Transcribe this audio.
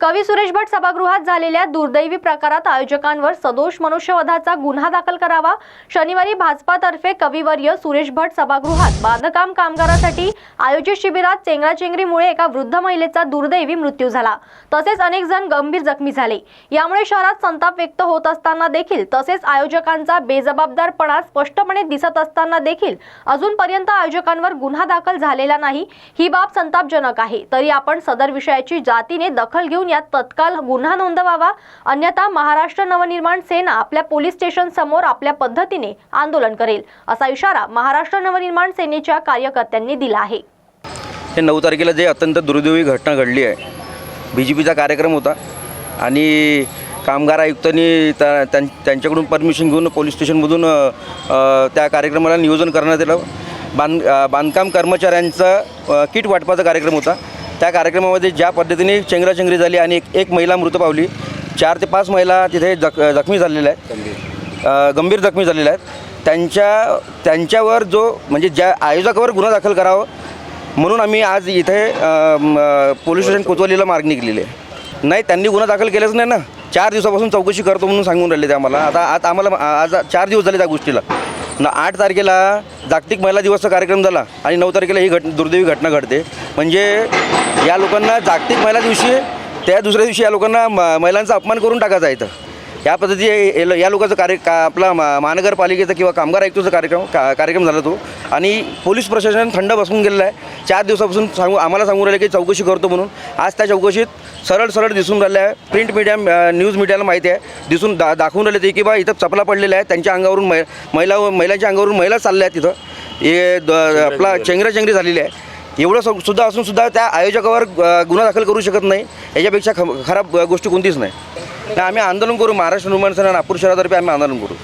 कवी सुरेश भट सभागृहात झालेल्या दुर्दैवी प्रकारात आयोजकांवर सदोष मनुष्यवधाचा गुन्हा दाखल करावा. शनिवारी भाजपातर्फे कविवर्य सुरेश भट सभागृहात बांधकाम कामगारासाठी आयोजित शिबिरात चेंगराचेंगरीमुळे एका वृद्ध महिलेचा दुर्दैवी मृत्यू झाला. तसेच अनेक जण गंभीर जखमी झाले. यामुळे शहरात संताप व्यक्त होत असताना देखील तसेच आयोजकांचा बेजबाबदारपणा स्पष्टपणे दिसत असताना देखील अजूनपर्यंत आयोजकांवर गुन्हा दाखल झालेला नाही. ही बाब संतापजनक आहे. तरी आपण सदर विषयाची जातीने दखल घेऊन यात तत्काल गुन्हा नोंदवावा. अन्यथा महाराष्ट्र नवनिर्माण सेना आपल्या पोलीस स्टेशन समोर आपल्या पद्धतीने आंदोलन करेल असा इशारा महाराष्ट्र नवनिर्माण सेनेच्या कार्यकर्त्यांनी दिला आहे. हे नऊ तारखेला जे अत्यंत दुर्दैवी घटना घडली आहे बी जे पीचा कार्यक्रम होता आणि कामगार आयुक्तांनी त्या त्यां- त्यांच्याकडून परमिशन घेऊन पोलीस स्टेशनमधून त्या कार्यक्रमाला नियोजन करण्यात आलं. बांध बांधकाम कर्मचाऱ्यांचा किट वाटपाचा कार्यक्रम होता. त्या कार्यक्रमामध्ये ज्या पद्धतीने चेंगराचेंगरी झाली आणि एक एक महिला मृत पावली चार ते पाच महिला तिथे जख जखमी झालेल्या आहेत. गंभीर. जखमी झालेल्या आहेत. त्यांच्या त्यांच्यावर जो म्हणजे ज्या आयोजकावर गुन्हा दाखल करावा म्हणून आम्ही आज इथे पोलीस स्टेशन कोतवालीला मागणी केलेली आहे नाही त्यांनी गुन्हा दाखल केलाच नाही ना. चार दिवसापासून चौकशी करतो म्हणून सांगून राहिले ते आम्हाला. आता आता आम्हाला आज चार दिवस झाले त्या गोष्टीला. न आठ तारखेला जागतिक महिला दिवसचा कार्यक्रम झाला आणि नऊ तारखेला ही घट दुर्दैवी घटना घडते. म्हणजे या लोकांना जागतिक महिला दिवशी त्या दुसऱ्या दिवशी या लोकांना म महिलांचा अपमान करून टाकायचा आहे इथं. या पद्धती या लोकांचा कार्य का आपला महानगरपालिकेचा किंवा कामगार आयुक्ताचा कार्यक्रम का कार्यक्रम झाला तो. आणि पोलीस प्रशासन थंड बसून गेलेलं आहे. चार दिवसापासून सांगू आम्हाला सांगून राहिले की चौकशी करतो म्हणून. आज त्या चौकशीत सरळ सरळ दिसून राहिलं आहे. प्रिंट मीडिया न्यूज मीडियाला माहिती आहे. दिसून दा दाखवून राहिले ते की बा इथं चपला पडलेल्या आहेत. त्यांच्या अंगावरून मै महिला महिलांच्या अंगावरून महिला चालल्या आहेत तिथं हे द- आपला चेंगराचेंगरी झालेली आहे. एवढं सु- सुद्धा असून सुद्धा त्या आयोजकावर गुन्हा दाखल करू शकत नाही. याच्यापेक्षा ख खराब गोष्टी कोणतीच नाही. आम्ही आंदोलन करू महाराष्ट्र निर्माण सेना नागपूर शहरातर्फे आम्ही आंदोलन करू.